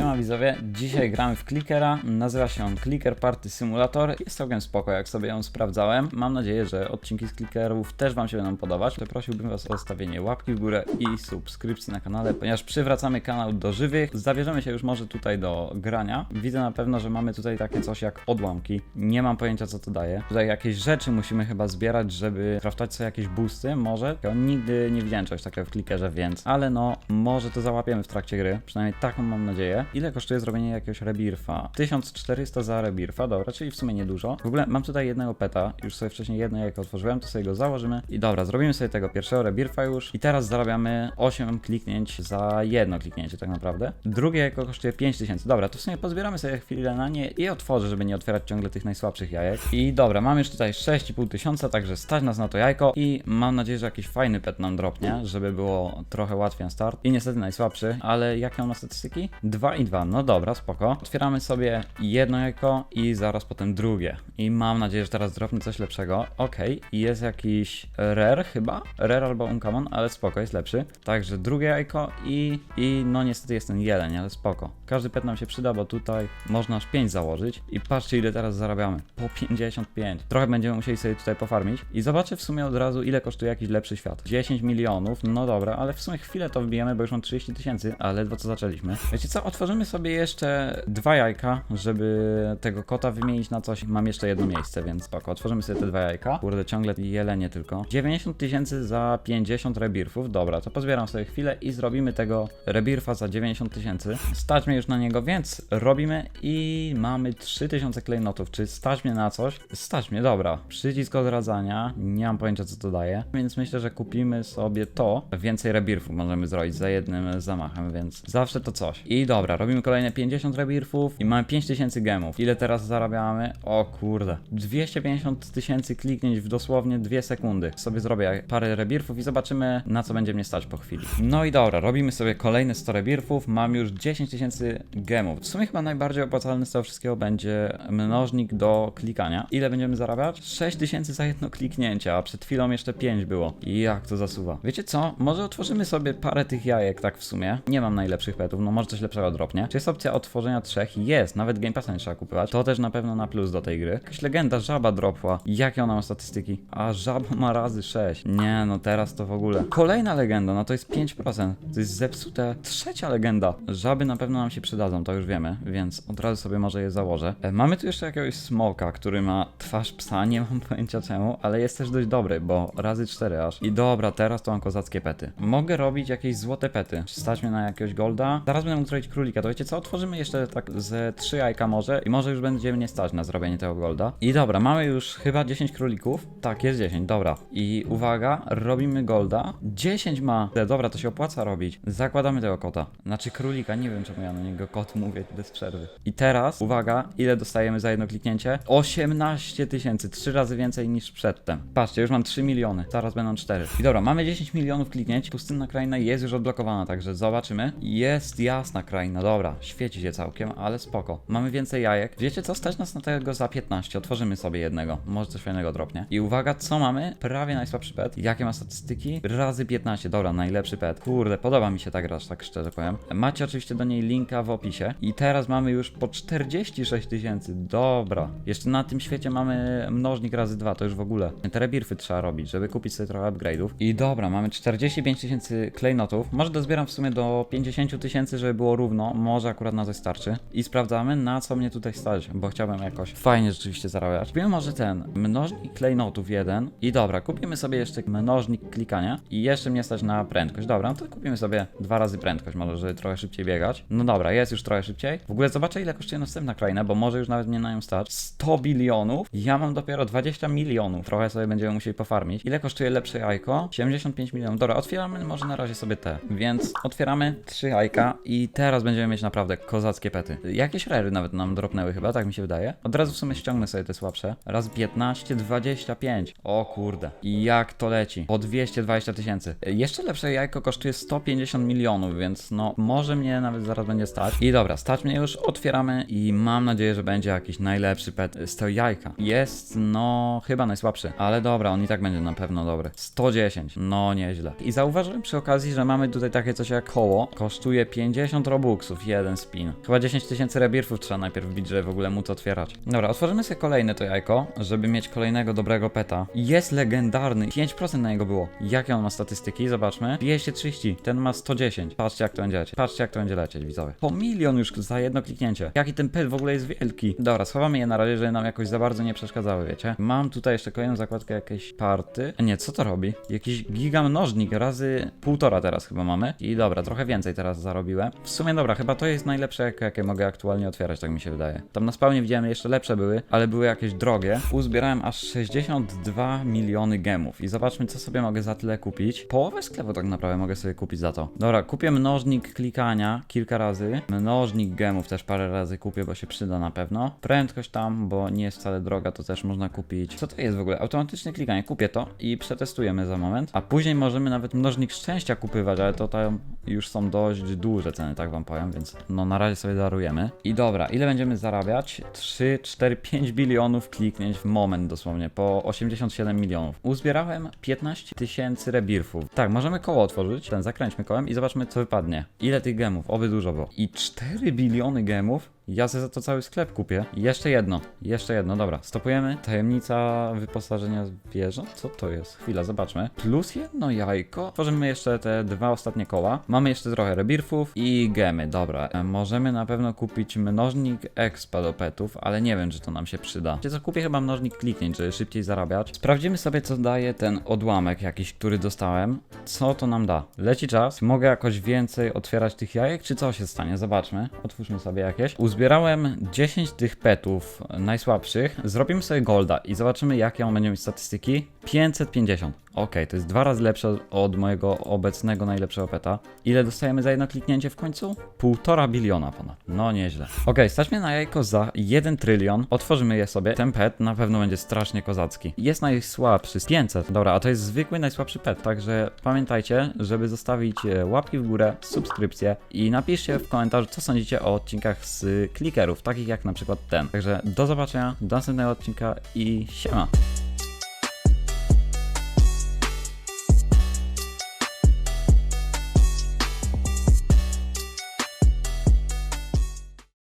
Siema widzowie, dzisiaj gramy w Clickera, nazywa się on Clicker Party Simulator, jest całkiem spoko jak sobie ją sprawdzałem. Mam nadzieję, że odcinki z Clickerów też wam się będą podobać. Prosiłbym was o zostawienie łapki w górę i subskrypcji na kanale, ponieważ przywracamy kanał do żywych. Zabierzemy się już może tutaj do grania. Widzę na pewno, że mamy tutaj takie coś jak odłamki. Nie mam pojęcia co to daje. Tutaj jakieś rzeczy musimy chyba zbierać, żeby craftować sobie jakieś boosty, może. Ja nigdy nie widziałem czegoś takiego w Clickerze, więc, ale no, może to załapiemy w trakcie gry, przynajmniej taką mam nadzieję. Ile kosztuje zrobienie jakiegoś rebirfa? 1400 za rebirfa, dobra, czyli w sumie niedużo. W ogóle mam tutaj jednego peta, już sobie wcześniej jedno jajko otworzyłem, to sobie go założymy. I dobra, zrobimy sobie tego pierwszego rebirfa już. I teraz zarabiamy 8 kliknięć za jedno kliknięcie tak naprawdę. Drugie jajko kosztuje 5000. Dobra, to w sumie pozbieramy sobie chwilę na nie i otworzę, żeby nie otwierać ciągle tych najsłabszych jajek. I dobra, mamy już tutaj 6,5 tysiąca, także stać nas na to jajko i mam nadzieję, że jakiś fajny pet nam dropnie, żeby było trochę łatwiej na start. I niestety najsłabszy, ale jakie on ma statystyki? 2 i 2, no dobra, spoko. Otwieramy sobie jedno jajko i zaraz potem drugie. I mam nadzieję, że teraz dropnie coś lepszego. Okej, i jest jakiś rare chyba? Rare albo uncommon, ale spoko, jest lepszy. Także drugie jajko i, i no niestety jest ten jeleń, ale spoko. Każdy pet nam się przyda, bo tutaj można aż 5 założyć. I patrzcie ile teraz zarabiamy. Po 55. Trochę będziemy musieli sobie tutaj pofarmić. I zobaczę w sumie od razu ile kosztuje jakiś lepszy świat. 10 milionów, no dobra, ale w sumie chwilę to wbijemy, bo już mam 30 tysięcy, ale ledwo co zaczęliśmy. Wiecie co, otworzymy sobie jeszcze dwa jajka, żeby tego kota wymienić na coś. Mam jeszcze jedno miejsce, więc spoko. Otworzymy sobie te dwa jajka. Kurde, ciągle jelenie tylko. 90 tysięcy za 50 rebirfów. Dobra, to pozbieram sobie chwilę i zrobimy tego rebirfa za 90 tysięcy. Stać mnie już na niego, więc robimy i mamy 3000 klejnotów. Czy stać mnie na coś? Stać mnie, dobra. Przycisk odradzania. Nie mam pojęcia co to daje, więc myślę, że kupimy sobie to. Więcej rebirfów możemy zrobić za jednym zamachem, więc zawsze to coś. I dobra, robimy kolejne 50 rebirfów i mamy 5000 gemów. Ile teraz zarabiamy? O kurde. 250 tysięcy kliknięć w dosłownie 2 sekundy. Sobie zrobię parę rebirfów i zobaczymy na co będzie mnie stać po chwili. No i dobra, robimy sobie kolejne 100 rebirfów. Mam już 10 tysięcy gemów. W sumie chyba najbardziej opłacalny z tego wszystkiego będzie mnożnik do klikania. Ile będziemy zarabiać? 6 tysięcy za jedno kliknięcie, a przed chwilą jeszcze 5 było. I jak to zasuwa. Wiecie co? Może otworzymy sobie parę tych jajek tak w sumie. Nie mam najlepszych petów, no może coś lepszego dropnie. Czy jest opcja otworzenia trzech? Jest, nawet Game Passa nie trzeba kupować. To też na pewno na plus do tej gry. Jakaś legenda, żaba dropła. Jakie ona ma statystyki? A żaba ma razy 6. Nie, no teraz to w ogóle. Kolejna legenda, no to jest 5%. To jest zepsute. Trzecia legenda. Żaby na pewno nam się przydadzą, to już wiemy, więc od razu sobie może je założę. E, mamy tu jeszcze jakiegoś smoka, który ma twarz psa, nie mam pojęcia czemu, ale jest też dość dobry, bo razy 4 aż. I dobra, teraz to mam kozackie pety. Mogę robić jakieś złote pety. Stać mnie na jakiegoś golda? Zaraz będę mógł robić królika, to wiecie co? Otworzymy jeszcze tak ze 3 jajka może i może już będzie mnie stać na zrobienie tego golda. I dobra, mamy już chyba 10 królików. Tak, jest 10, dobra. I uwaga, robimy golda. 10 ma. E, Dobra, to się opłaca robić. Zakładamy tego kota. Znaczy królika, nie wiem czemu ja na niego kot mówię bez przerwy. I teraz, uwaga, ile dostajemy za jedno kliknięcie? 18 tysięcy, 3 razy więcej niż przedtem. Patrzcie, już mam 3 miliony, zaraz będą 4. I dobra, mamy 10 milionów kliknięć, pustynna kraina jest już odblokowana, także zobaczymy. Jest jasna kraina, dobra, świeci się całkiem, ale spoko. Mamy więcej jajek. Wiecie co, stać nas na tego za 15, otworzymy sobie jednego, może coś fajnego dropnie. I uwaga, co mamy? Prawie najsłabszy pet. Jakie ma statystyki? Razy 15, dobra, najlepszy pet. Kurde, podoba mi się ta gra, tak szczerze powiem. Macie oczywiście do niej linka w opisie. I teraz mamy już po 46 tysięcy, dobra. Jeszcze na tym świecie mamy mnożnik razy 2, to już w ogóle. Te rebirfy trzeba robić, żeby kupić sobie trochę upgrade'ów. I dobra, mamy 45 tysięcy klejnotów. Może dozbieram w sumie do 50 tysięcy, żeby było równo. Może akurat na coś starczy. I sprawdzamy, na co mnie tutaj stać, bo chciałbym jakoś fajnie rzeczywiście zarabiać. Kupimy może ten mnożnik klejnotów jeden. I dobra, kupimy sobie jeszcze mnożnik klikania. I jeszcze mnie stać na prędkość. Dobra, no to kupimy sobie dwa razy prędkość, może żeby trochę szybciej biegać. No dobra, jest już trochę szybciej. W ogóle zobaczę ile kosztuje następna kraina, bo może już nawet mnie na nią stać. 100 bilionów. Ja mam dopiero 20 milionów. Trochę sobie będziemy musieli pofarmić. Ile kosztuje lepsze jajko? 75 milionów. Dobra, otwieramy może na razie sobie te. Więc otwieramy trzy jajka i teraz będziemy mieć naprawdę kozackie pety. Jakieś rery nawet nam dropnęły chyba, tak mi się wydaje. Od razu w sumie ściągnę sobie te słabsze. Raz 15, 25. O kurde. I jak to leci? Po 220 tysięcy. Jeszcze lepsze jajko kosztuje 150 milionów, więc no może mnie nawet zaraz będzie stać. I dobra, stać mnie już, otwieramy i mam nadzieję, że będzie jakiś najlepszy pet z tego jajka. Jest no chyba najsłabszy, ale dobra, on i tak będzie na pewno dobry. 110, no nieźle. I zauważyłem przy okazji, że mamy tutaj takie coś jak koło. Kosztuje 50 robuxów. Robuxów, jeden spin. Chyba 10 tysięcy rebirfów trzeba najpierw wbić, żeby w ogóle móc otwierać. Dobra, otworzymy sobie kolejne to jajko, żeby mieć kolejnego dobrego peta. Jest legendarny, 5% na niego było. Jakie on ma statystyki? Zobaczmy. 230, ten ma 110. Patrzcie jak to będzie lecieć. Patrzcie jak to będzie lecieć, widzowie. Po milion już za jedno kliknięcie. Jaki ten pet w ogóle jest wielki. Dobra, schowamy je na razie, żeby nam jakoś za bardzo nie przeszkadzały, wiecie. Mam tutaj jeszcze kolejną zakładkę jakiejś party. Nie, co to robi? Jakiś gigamnożnik razy półtora teraz chyba mamy. I dobra, trochę więcej teraz zarobiłem. W sumie dobra, chyba to jest najlepsze, jakie mogę aktualnie otwierać, tak mi się wydaje. Tam na spawnie widziałem jeszcze lepsze były, ale były jakieś drogie. Uzbierałem aż 62 miliony gemów. I zobaczmy, co sobie mogę za tyle kupić. Połowę sklepu tak naprawdę mogę sobie kupić za to. Dobra, kupię mnożnik klikania kilka razy. Mnożnik gemów też parę razy kupię, bo się przyda na pewno. Prędkość tam, bo nie jest wcale droga, to też można kupić. Co to jest w ogóle? Automatyczne klikanie. Kupię to i przetestujemy za moment. A później możemy nawet mnożnik szczęścia kupywać, ale to tam już są dość duże ceny, tak wam powiem, więc no na razie sobie darujemy. I dobra, ile będziemy zarabiać? 3, 4, 5 bilionów kliknięć w moment dosłownie, po 87 milionów. Uzbierałem 15 tysięcy rebirfów. Tak, możemy koło otworzyć, ten zakręćmy kołem i zobaczmy co wypadnie. Ile tych gemów? Oby dużo było. I 4 biliony gemów? Ja za to cały sklep kupię. Jeszcze jedno, jeszcze jedno, dobra. Stopujemy. Tajemnica wyposażenia zwierząt? Co to jest? Chwila, zobaczmy. Plus jedno jajko. Tworzymy jeszcze te dwa ostatnie koła. Mamy jeszcze trochę rebirfów i gemy, dobra. E, Możemy na pewno kupić mnożnik expa do petów, ale nie wiem, czy to nam się przyda. Wiecie co, kupię chyba mnożnik kliknięć, żeby szybciej zarabiać. Sprawdzimy sobie, co daje ten odłamek jakiś, który dostałem. Co to nam da? Leci czas. Mogę jakoś więcej otwierać tych jajek, czy co się stanie? Zobaczmy. Otwórzmy sobie jakieś. Uzbierałem 10 tych petów najsłabszych. Zrobimy sobie golda i zobaczymy, jakie on będzie mieć statystyki. 550. Okej, to jest dwa razy lepsze od mojego obecnego najlepszego peta. Ile dostajemy za jedno kliknięcie w końcu? Półtora biliona ponad. No nieźle. Okej, stać mnie na jajko za 1 trylion. Otworzymy je sobie. Ten pet na pewno będzie strasznie kozacki. Jest najsłabszy z 500. Dobra, a to jest zwykły najsłabszy pet, także pamiętajcie, żeby zostawić e, łapki w górę, subskrypcję i napiszcie w komentarzu, co sądzicie o odcinkach z klikerów, takich jak na przykład ten. Także do zobaczenia, do następnego odcinka i siema.